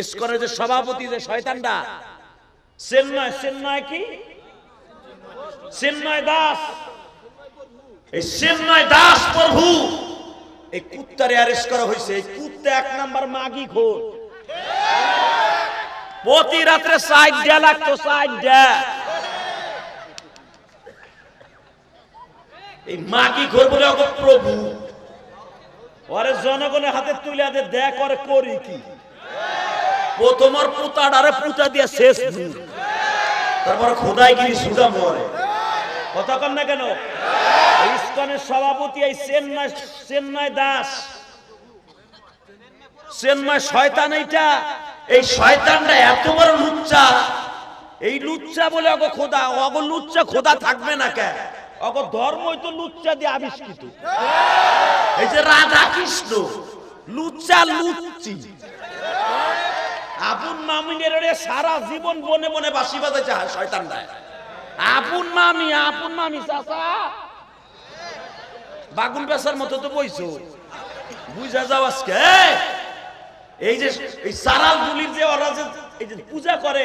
ইস্কনের যে সভাপতি যে শয়তানটা। চেন্নয় চেন্নয় কি? চেন্নয় দাস। এই চেন্নয় দাস প্রভু। এই কুত্তারে অ্যারেস্ট করা হয়েছে এই কুত্তা এক নাম্বার মাগি খোর। প্রতি রাত্রে সাইড দেয়া লাগতো, সাইড দেয়া। এই মাগি ঘর বলে প্রভু। ওরে জনগণের হাতে তুলে দেয়া করে করি কি? প্রথমর পুতাডারে পুতা দিয়ে শেষ তারপর খোদাই গিরি সুদা মরে কথা কম না কেন? ইস্কনের সভাপতি এই চেন্নাই চেন্নাই দাস। চেন্নাই শয়তান এইটা। এই শয়তানটা এত বড় লুচ্চা। এই লুচ্চা বলে অগ খোদা, অগ লুচ্চা খোদা থাকবে না কে? অগ ধর্মই তো লুচ্চা দিয়ে আবিষ্কৃত। এই যে রাধা কৃষ্ণ, লুচ্চা লুচ্চি। আপন মামিনের সারা জীবন বনে বনে বাসি বাজাইছে শয়তান দেয় আপন মামি আপন মামি, চাচা। বাগুন বেসার মতো তো বইছো। বুঝা যাও আজকে, এই! যে, এই সারাল গুলির যে ওরা যে, এই যে পূজা করে,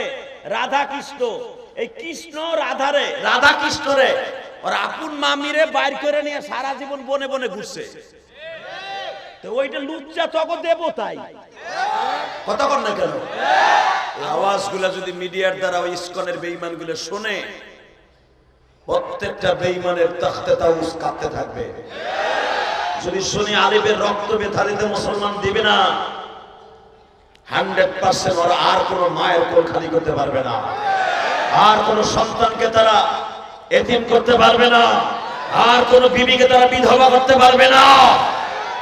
রাধা কৃষ্ণ, এই কৃষ্ণ রাধারে রাধা কৃষ্ণ রে। ওর আপন মামিরে বাইর করে নিয়ে সারা জীবন বনে বনে ঘুরছে। তো ওইটা লুচ্চা তখন দেবো তাই কর না কেন? আওয়াজগুলা যদি মিডিয়ার দ্বারা ওই ইস্কনের বেঈমানগুলো শোনে, প্রত্যেকটা বেঈমানের তাখতে তাউস কাঁপতে থাকবে। যদি শুনি আলিবের রক্ত বেথারিতে মুসলমান দিবে না, হান্ড্রেড পার্সেন্ট ওরা আর কোনো মায়ের কোল খালি করতে পারবে না। আর কোনো সন্তানকে তারা এতিম করতে পারবে না। আর কোনো বিবিকে তারা বিধবা করতে পারবে না।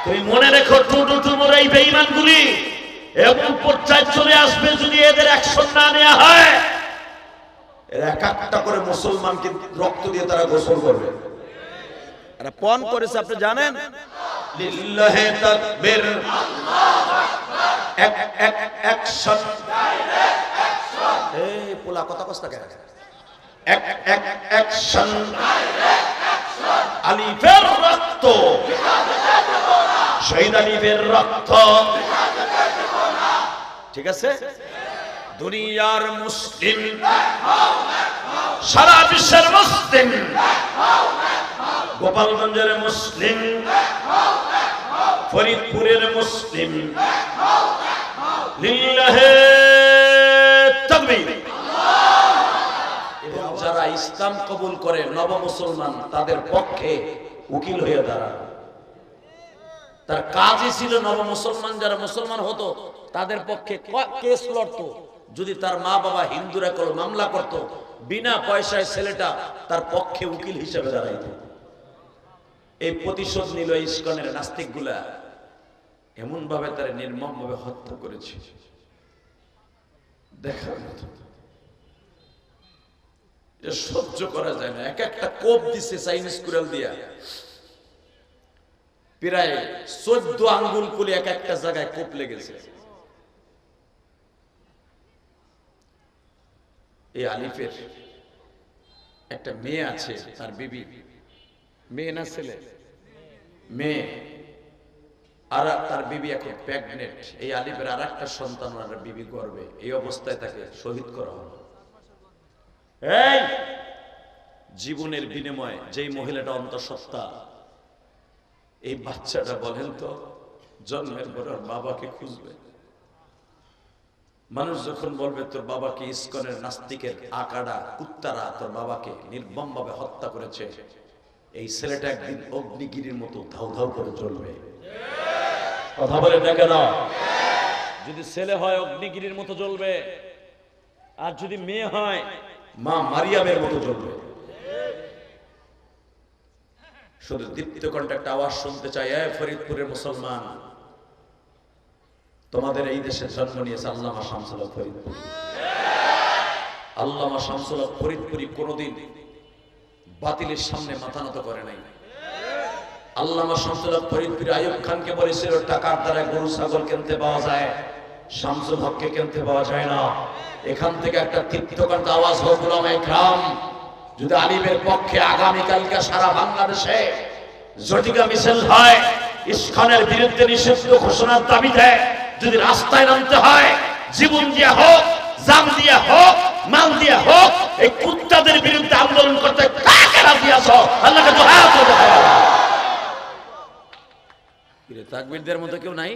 তুমি মনে রেখো টু টু টু টুমুর এই বেঈমানগুলি এমন পর্যায়ে চলে আসবে যদি এদের অ্যাকশন না নেওয়া হয়। এরা এক একটা করে মুসলমানকে রক্ত দিয়ে তারা গোসল করবে। এরা করেছে, আপনি জানেন? পোলা, কথা এক এক আলিফের রক্ত। শহীদ আলিফের রক্ত। ঠিক আছে? দুনিয়ার মুসলিম, সারা বিশ্বের মুসলিম, গোপালগঞ্জের মুসলিম, ফরিদপুরের মুসলিম এবং যারা ইসলাম কবুল করে নব মুসলমান তাদের পক্ষে উকিল হয়ে দাঁড়ায় তার কাজই ছিল নব মুসলমান যারা মুসলমান হতো, তাদের পক্ষে কেস লড়তো। যদি তার মা বাবা হিন্দুরা কোনো মামলা করত, বিনা পয়সায় ছেলেটা তার পক্ষে উকিল হিসেবে দাঁড়াইত। এই প্রতিশোধ নিল ইস্কনের নাস্তিকগুলা এমন ভাবে তারা নির্মম ভাবে হত্যা করেছে। দেখার মতো। সহ্য করা যায় না। এক একটা কোপ দিছে চাইনিজ কুড়াল দিয়া। প্রায় চোদ্দ আঙ্গুল কুলি এক একটা জায়গায় কোপ লেগেছে এই আলিফের একটা মেয়ে আছে, তার বিবি। মেয়ে না ছেলে? মেয়ে। আর তার বিবি এখন প্রেগনেন্ট এই আলিফের আর একটা সন্তান আর বিবি গর্বে এই অবস্থায় তাকে শহীদ করা হলো। জীবনের বিনিময়ে যেই মহিলাটা অন্তঃসত্ত্বা এই বাচ্চাটা বলেন তো জন্মের পর বাবাকে খুঁজবে। মানুষ যখন বলবে তোর বাবাকে ইস্কনের নাস্তিকের আকাড়া কুত্তারা তোর বাবাকে নির্মম ভাবে হত্যা করেছে। এই ছেলেটা একদিন অগ্নিগিরির মতো ধাউ ধাউ করে চলবে কথা বলে না যদি ছেলে হয় অগ্নিগিরির মতো জ্বলবে। আর যদি মেয়ে হয় মা মারিয়ামের মতো জ্বলবে। শুধু দীপ্ত একটা আওয়াজ শুনতে চাই, এ ফরিদপুরের মুসলমান। তোমাদের এই দেশে জন্ম নিয়েছে আল্লামা শামসুল ফরিদপুর। আল্লামা শামসুল ফরিদপুরি কোনোদিন বাতিলের সামনে মাথা নত করে নাই। আল্লামা শামসুল ফরিদপুরি আয়ুব খানকে বলেছিল, টাকার দ্বারা গরু, ছাগল কিনতে পাওয়া যায়, শামসুল হককে কিনতে পাওয়া যায় না। এখান থেকে একটা তৃপ্তকান্ত আওয়াজ হোক গ্রাম যদি আলিমের পক্ষে আগামীকালকে সারা বাংলাদেশে জটিকা মিছিল হয়, ইস্কনের বিরুদ্ধে নিষিদ্ধ ঘোষণার দাবিতে যদি রাস্তায় নামতে হয়, জীবন দিয়া হোক জাম দিয়া হোক, মাল দিয়া হোক, এই কুত্তাদের বিরুদ্ধে আন্দোলন করতে কাকে রাজি আছো? আল্লাহকে তো হাত তাকবীরদের মতো কেউ নাই।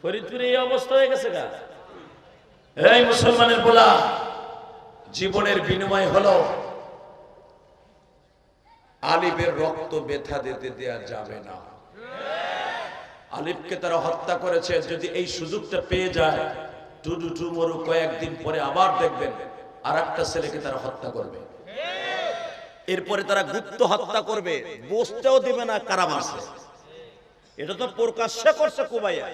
ফরিদপুরে এই অবস্থা হয়ে গেছে গা। এই মুসলমানের বলা, জীবনের বিনিময় হলো আলিফের রক্ত বেথা দিতে দেয়া যাবে না। আলিফকে তারা হত্যা করেছে, যদি এই সুযোগটা পেয়ে যায়, টুডু টু মরু কয়েকদিন পরে আবার দেখবেন আর একটা ছেলেকে তারা হত্যা করবে। এরপরে তারা গুপ্ত হত্যা করবে বসতেও দেবে না কারাবাসে এটা তো প্রকাশ্যে করছে কুবাইয়া।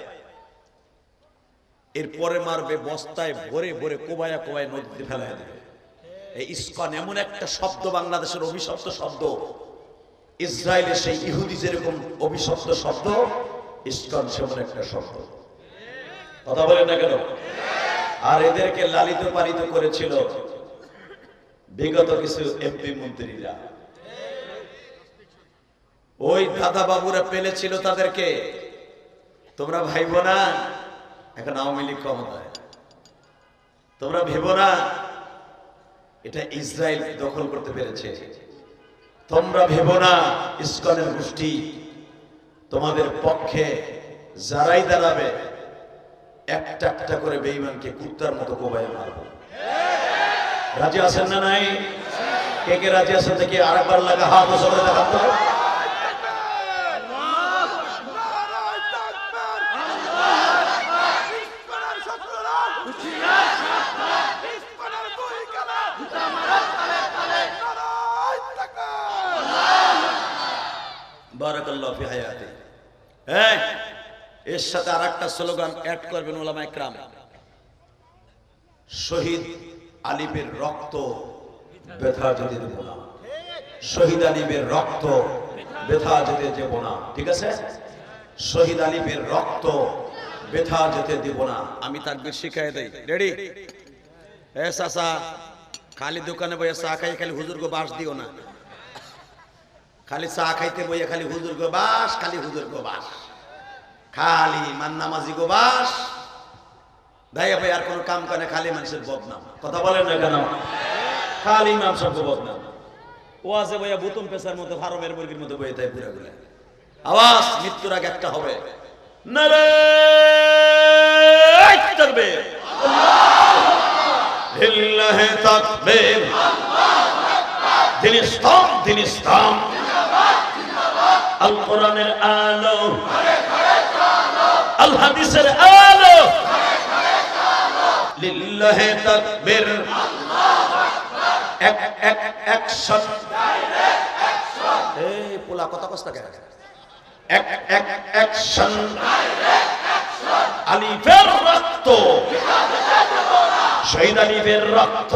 এরপরে মারবে, বস্তায় ভরে ভরে কোবায়া কোবায় নদীতে ফেলায় দেবে। এই ইস্কন এমন একটা শব্দ, বাংলাদেশের অভিশপ্ত শব্দ। ইসরায়েলের সেই ইহুদি যেরকম অভিশপ্ত শব্দ, ইস্কন সেমন একটা শব্দ। কথা বলেন না কেন? আর এদেরকে লালিত পালিত করেছিল বিগত কিছু এমপি মন্ত্রীরা। ওই দাদা বাবুরা পেলেছিল তাদেরকে। তোমরা ভাইব না এখন আওয়ামী লীগ ক্ষমতায়। তোমরা ভেবো না, এটা ইসরায়েল দখল করতে পেরেছে। তোমরা ভেবো না, ইস্কনের গোষ্ঠী তোমাদের পক্ষে যারাই দাঁড়াবে, একটা একটা করে বেঈমানকে কুত্তার মতো কোবায় মারবো। রাজি আছেন না নাই? কে কে রাজি আছেন দেখি, আরেকবার লাগা হাত ওসব দেখান হ্যাঁ এর সাথে আরেকটা স্লোগান অ্যাড করবেন ওলামা একরাম। শহীদ আলিফের রক্ত শহীদ আলিফের রক্ত ব্যথা যেতে দেব না। ঠিক আছে? শহীদ আলিফের রক্ত ব্যথা যেতে দেব না। আমি তাকবীর শিখাই দেই। রেডি এ চাচা, খালি দোকানে বইয়া চা খাই, খালি হুজুর গো বাস দিও না। খালি চা খাইতে বইয়া খালি হুজুর গো বাস, খালি হুজুর গো বাস। খালি মান্নামাজি গো বাস। ভাইয়া ভাই, আর কোনো কাম করে খালি মানুষের বদনাম। কথা বলেন না কেন? খালি ইমাম সব বদনাম। ও আছে ভাইয়া বুতুম পেশার মতো ফার্মের মুরগির মতো বইয়ে তাই পুরা গুলা। আওয়াজ, মৃত্যুর আগে একটা হবে। আল কোরআনের আলো। আল হাদিসের আলো। লিল্লাহি তাকবীর। এক এক অ্যাকশন এই পোলা কথা কষ্ট কেন? এক এক অ্যাকশন আলিফের রক্ত। শহীদ আলিফের রক্ত।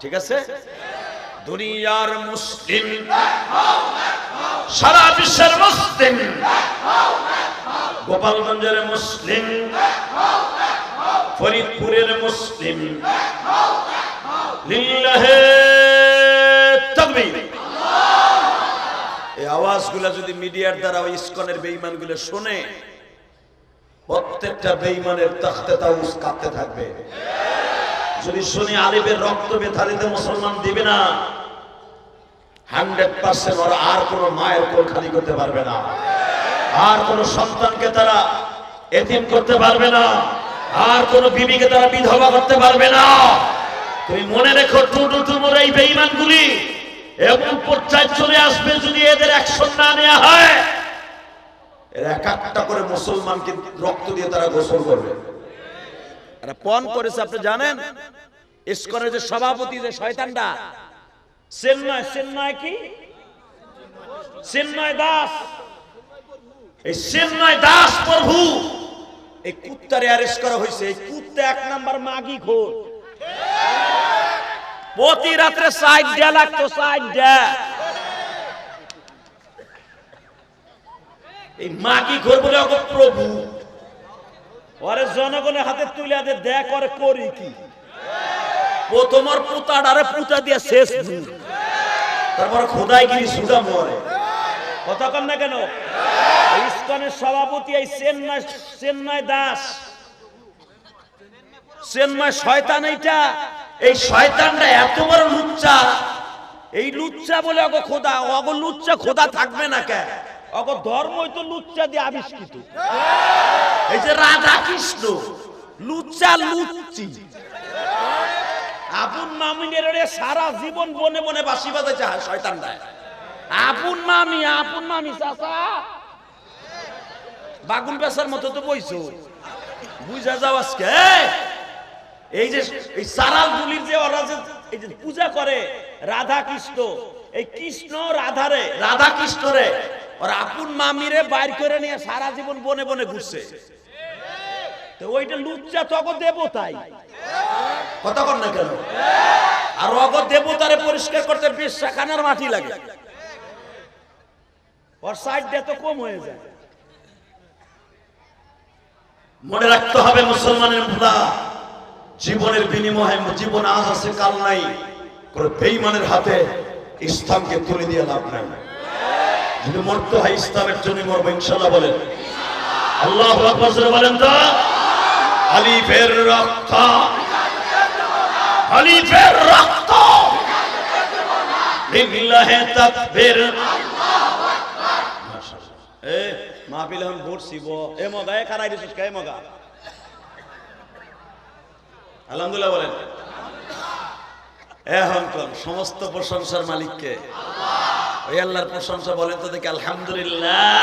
ঠিক আছে? দুনিয়ার মুসলিম। সারা বিশ্বের মুসলিম। গোপালগঞ্জের মুসলিম। ফরিদপুরের মুসলিম। এই আওয়াজগুলা যদি মিডিয়ার দ্বারা ইস্কনের শোনে, প্রত্যেকটা কাঁপতে থাকবে। যদি শুনি রক্ত ব্যথা দিতে মুসলমান দিবে না হান্ড্রেড পার্সেন্ট ওরা আর কোন মায়ের কোল খালি করতে পারবে না। আর কোন সন্তানকে তারা এতিম করতে পারবে না। আর কোন বিবিকে তারা বিধবা করতে পারবে না। তুমি মনে রেখো টুটু টুমুর এই বেঈমানগুলি এমন পর্যায়ে চলে আসবে যদি এদের অ্যাকশন না নেওয়া হয়। এর এক একটা করে মুসলমানকে রক্ত দিয়ে তারা গোসল করবে। এরা পণ করেছে, আপনি জানেন? ইস্কনের যে সভাপতি, যে শয়তানটা চেন্নয় চেন্নয় কি? চেন্নয় দাস। এই চিন্ময় দাস প্রভু। এই কুত্তারে অ্যারেস্ট করা হয়েছে। এই কুত্তা এক নাম্বার মাগি খোর। প্রতি রাত্রে সাইড দেয়া লাগতো, সাইড দেয়া। এই মাগি ঘর বলে প্রভু। ওরে জনগণের হাতে তুলে হাতে দেয়া করে করি কি। প্রথমর পুতাডারে পুতা দিয়ে শেষ তারপর খোদাই গিরি সুদা মরে কথা কন না কেন? ইস্কনের সভাপতি এই চেন্নাই চেন্নাই দাস। চেন্নাই শয়তান এইটা। এই শয়তানটা এত বড় লুচ্চা। এই লুচ্চা বলে অগ খোদা, অগ লুচ্চা খোদা থাকবে না কে? অগ ধর্মই তো লুচ্চা দিয়ে আবিষ্কৃত। এই যে রাধা কৃষ্ণ, লুচ্চা লুচ্চি। আপন মামিনের সারা জীবন বনে বনে বাসি বাজাইছে হা- শয়তান দেয় আপন মামি আপন মামি, চাচা। বাগুন বেসার মতো তো বইছো। বুঝা যাও আজকে, এই! যে, এই সারাল গুলির যে ওরা যে, এই যে পূজা করে, রাধা কৃষ্ণ, এই কৃষ্ণ রাধারে রাধা কৃষ্ণ রে। ওর আপন মামিরে বাইর করে নিয়ে সারা জীবন বনে বনে ঘুরছে। তো ওইটা লুচ্চা তখন দেবতাই। কথা না কেন? আর দেবতারে পরিষ্কার করতে মাটি লাগে। ওর সাইড দিয়ে তো কম হয়ে যায়। মনে রাখতে হবে মুসলমানের ভোলা, জীবনের বিনিময়ে জীবন আজ আছে, কাল নাই। বেইমানের হাতে ইসলামকে তুলে দিয়ে লাভ নাই। যদি মরতে হয় ইসলামের জন্য মরবো, ইনশাল্লাহ বলেন। আল্লাহ বলেন তো। আলিফের রক্ত আলিফের রক্ত। এ মগা এ মগা? বলেন। সমস্ত প্রশংসার মালিককে। আল্লাহর প্রশংসা বলেন তো দেখি, আলহামদুলিল্লাহ।